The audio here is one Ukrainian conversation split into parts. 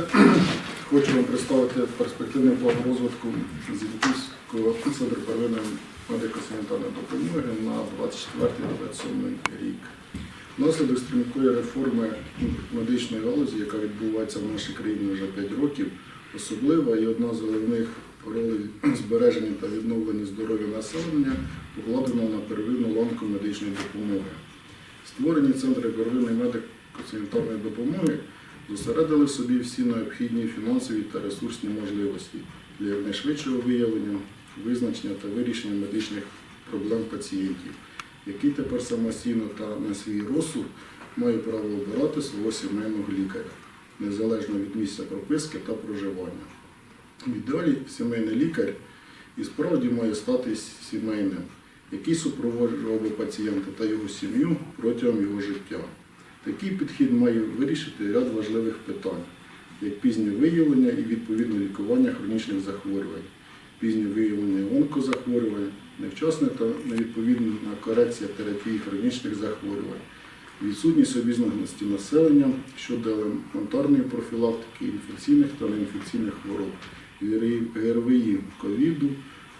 комісія. Хочу вам представити перспективний план розвитку Зінківського центру первинної медико-санітарної допомоги на 24-27 рік. Внаслідок стрімкої реформи медичної галузі, яка відбувається в нашій країні вже 5 років, особлива і одна з головних ролей збереження та відновлення здоров'я населення покладена на первинну ланку медичної допомоги. Створені центри первинної медико-санітарної допомоги зосередили собі всі необхідні фінансові та ресурсні можливості для якнайшвидшого виявлення, визначення та вирішення медичних проблем пацієнтів, які тепер самостійно та на свій розсуд мають право обирати свого сімейного лікаря, незалежно від місця прописки та проживання. В ідеалі сімейний лікар і справді має стати сімейним, який супроводжував пацієнта та його сім'ю протягом його життя. Такий підхід має вирішити ряд важливих питань, як пізнє виявлення і відповідне лікування хронічних захворювань, пізнє виявлення онкозахворювань, невчасна та невідповідна корекція терапії хронічних захворювань, відсутність обізнаності населення щодо елементарної профілактики інфекційних та неінфекційних хвороб, ГРВІ ковіду,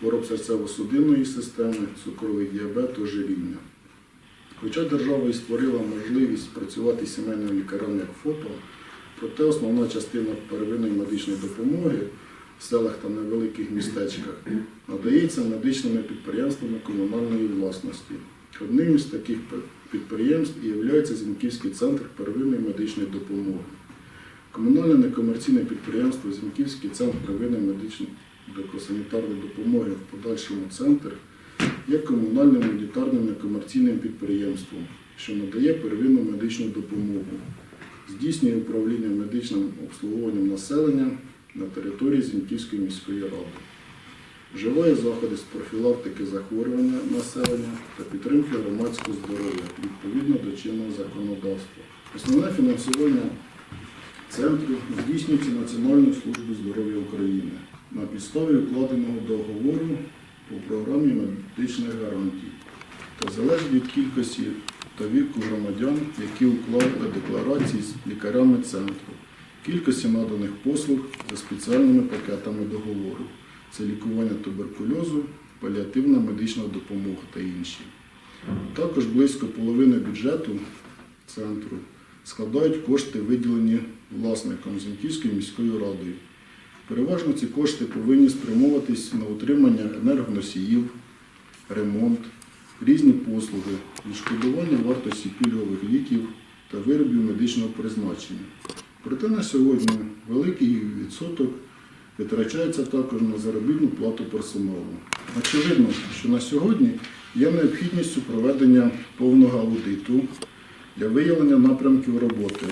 хвороб серцево-судинної системи, цукровий діабет, ожиріння. Хоча держава і створила можливість працювати сімейним лікарем як ФОПа, проте основна частина первинної медичної допомоги в селах та невеликих містечках надається медичними підприємствами комунальної власності. Одним із таких підприємств є Зінківський центр первинної медичної допомоги. Комунальне некомерційне підприємство Зінківський центр первинної медичної санітарної допомоги в подальшому центр є комунальним унітарним некомерційним підприємством, що надає первинну медичну допомогу, здійснює управління медичним обслуговуванням населення на території Зіньківської міської ради, вживає заходи з профілактики захворювання населення та підтримки громадського здоров'я відповідно до чинного законодавства. Основне фінансування центру здійснюється Національною службою здоров'я України на підставі укладеного договору по програмі медичних гарантій та залежить від кількості та віку громадян, які уклали декларації з лікарями центру, кількості наданих послуг за спеціальними пакетами договору. Це лікування туберкульозу, паліативна медична допомога та інші. Також близько половини бюджету центру складають кошти, виділені власником Зінківською міською радою. Переважно ці кошти повинні спрямовуватись на утримання енергоносіїв, ремонт, різні послуги, відшкодування вартості пільгових ліків та виробів медичного призначення. Проте на сьогодні великий відсоток витрачається також на заробітну плату персоналу. Очевидно, що на сьогодні є необхідністю проведення повного аудиту для виявлення напрямків роботи,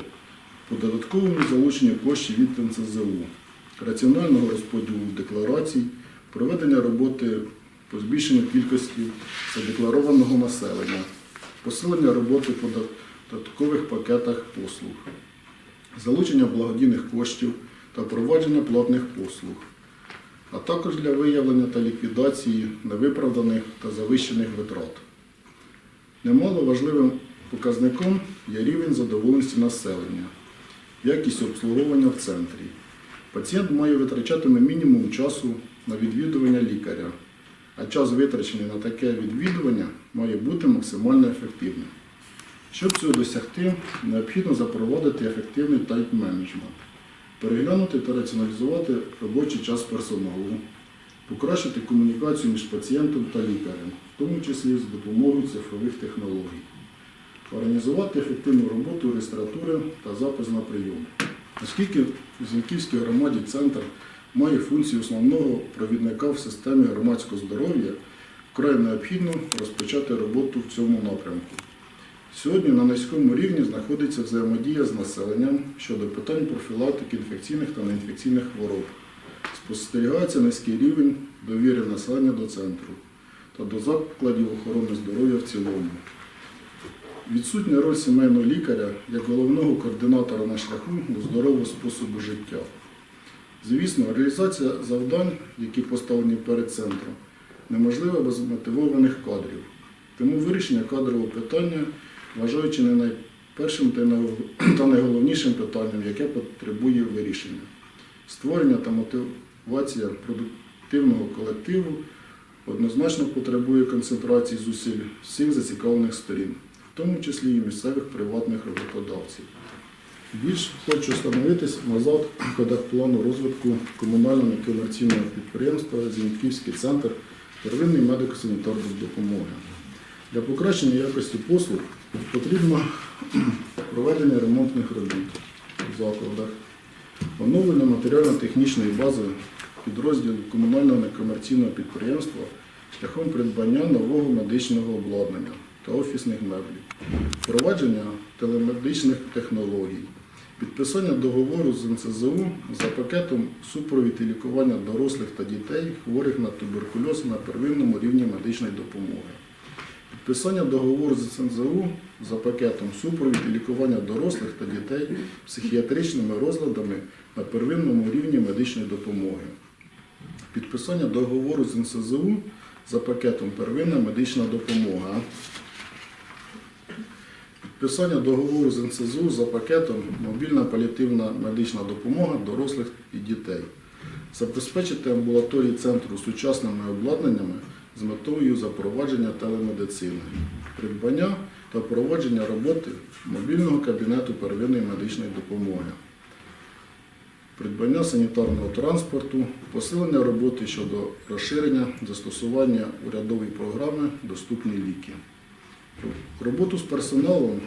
по додатковому залученню коштів від НСЗУ раціонального розподілу декларацій, проведення роботи по збільшенню кількості задекларованого населення, посилення роботи по додаткових пакетах послуг, залучення благодійних коштів та провадження платних послуг, а також для виявлення та ліквідації невиправданих та завищених витрат. Немало важливим показником є рівень задоволеності населення, якість обслуговування в центрі. Пацієнт має витрачати на мінімум часу на відвідування лікаря, а час витрачений на таке відвідування має бути максимально ефективним. Щоб цього досягти, необхідно запровадити ефективний тайм-менеджмент, переглянути та раціоналізувати робочий час персоналу, покращити комунікацію між пацієнтом та лікарем, в тому числі з допомогою цифрових технологій, організувати ефективну роботу реєстратури та запис на прийом. Оскільки в Зінківській громаді центр має функцію основного провідника в системі громадського здоров'я, вкрай необхідно розпочати роботу в цьому напрямку. Сьогодні на низькому рівні знаходиться взаємодія з населенням щодо питань профілактики інфекційних та неінфекційних хвороб. Спостерігається низький рівень довіри населення до центру та до закладів охорони здоров'я в цілому. Відсутня роль сімейного лікаря як головного координатора на шляху до здорового способу життя. Звісно, реалізація завдань, які поставлені перед центром, неможлива без мотивованих кадрів. Тому вирішення кадрового питання, вважаючи не Першим та най- та найголовнішим питанням, яке потребує вирішення, створення та мотивація продуктивного колективу однозначно потребує концентрації зусиль всіх зацікавлених сторін, в тому числі і місцевих приватних роботодавців. Більш хочу встановитись на заходах плану розвитку комунального некомерційного підприємства Зіньківський центр первинної медико-санітарної допомоги. Для покращення якості послуг потрібно проведення ремонтних робіт в закладах, оновлення матеріально-технічної бази підрозділу комунального некомерційного підприємства шляхом придбання нового медичного обладнання та офісних меблів, впровадження телемедичних технологій, підписання договору з НСЗУ за пакетом супровід і лікування дорослих та дітей, хворих на туберкульоз на первинному рівні медичної допомоги. Підписання договору з СНЗУ за пакетом супровід і лікування дорослих та дітей психіатричними розладами на первинному рівні медичної допомоги. Підписання договору з НСЗУ за пакетом первинна медична допомога. Підписання договору з НСЗУ за пакетом мобільна паліативна медична допомога дорослих і дітей. Забезпечити амбулаторії центру сучасними обладнаннями з метою запровадження телемедицини, придбання та впровадження роботи мобільного кабінету первинної медичної допомоги, придбання санітарного транспорту, посилення роботи щодо розширення застосування урядової програми Доступні ліки. Роботу з персоналом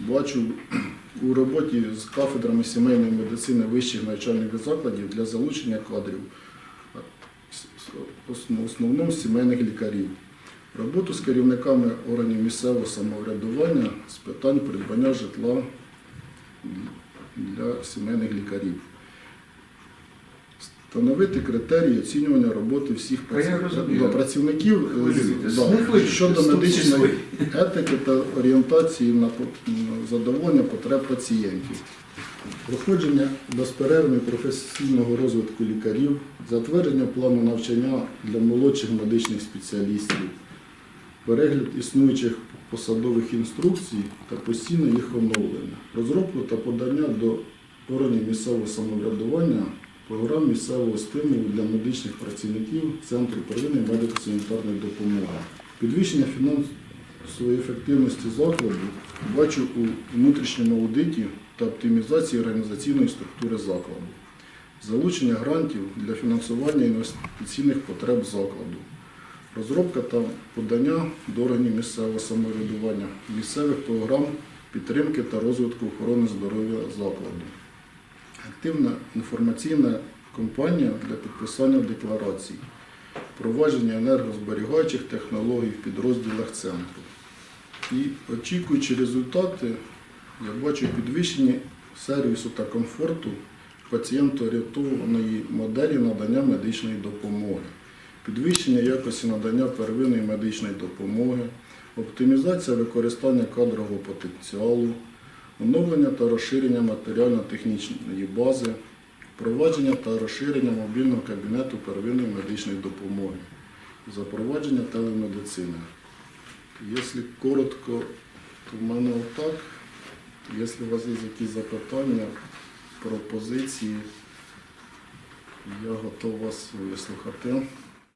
бачу у роботі з кафедрами сімейної медицини вищих навчальних закладів для залучення кадрів, в основному сімейних лікарів. Роботу з керівниками органів місцевого самоврядування з питань придбання житла для сімейних лікарів. Встановити критерії оцінювання роботи всіх да, працівників е, да, щодо медичної етики та орієнтації на на задоволення потреб пацієнтів. Проходження безперервного професійного розвитку лікарів, затвердження плану навчання для молодших медичних спеціалістів, перегляд існуючих посадових інструкцій та постійне їх оновлення, розробку та подання до органів місцевого самоврядування програм місцевого стимулу для медичних працівників Центру первинної медико-санітарної допомоги, підвищення фінансової ефективності закладу бачу у внутрішньому аудиті та оптимізації організаційної структури закладу, залучення грантів для фінансування інвестиційних потреб закладу, розробка та подання до органів місцевого самоврядування, місцевих програм підтримки та розвитку охорони здоров'я закладу. Активна інформаційна кампанія для підписання декларацій, впровадження енергозберігаючих технологій в підрозділах центру. І очікуючи результати, я бачу підвищення сервісу та комфорту пацієнтоорієнтованої моделі надання медичної допомоги, підвищення якості надання первинної медичної допомоги, оптимізація використання кадрового потенціалу, оновлення та розширення матеріально-технічної бази, впровадження та розширення мобільного кабінету первинної медичної допомоги, запровадження телемедицини. Якщо коротко, то в мене отак. Якщо у вас є якісь запитання, пропозиції, я готов вас вислухати.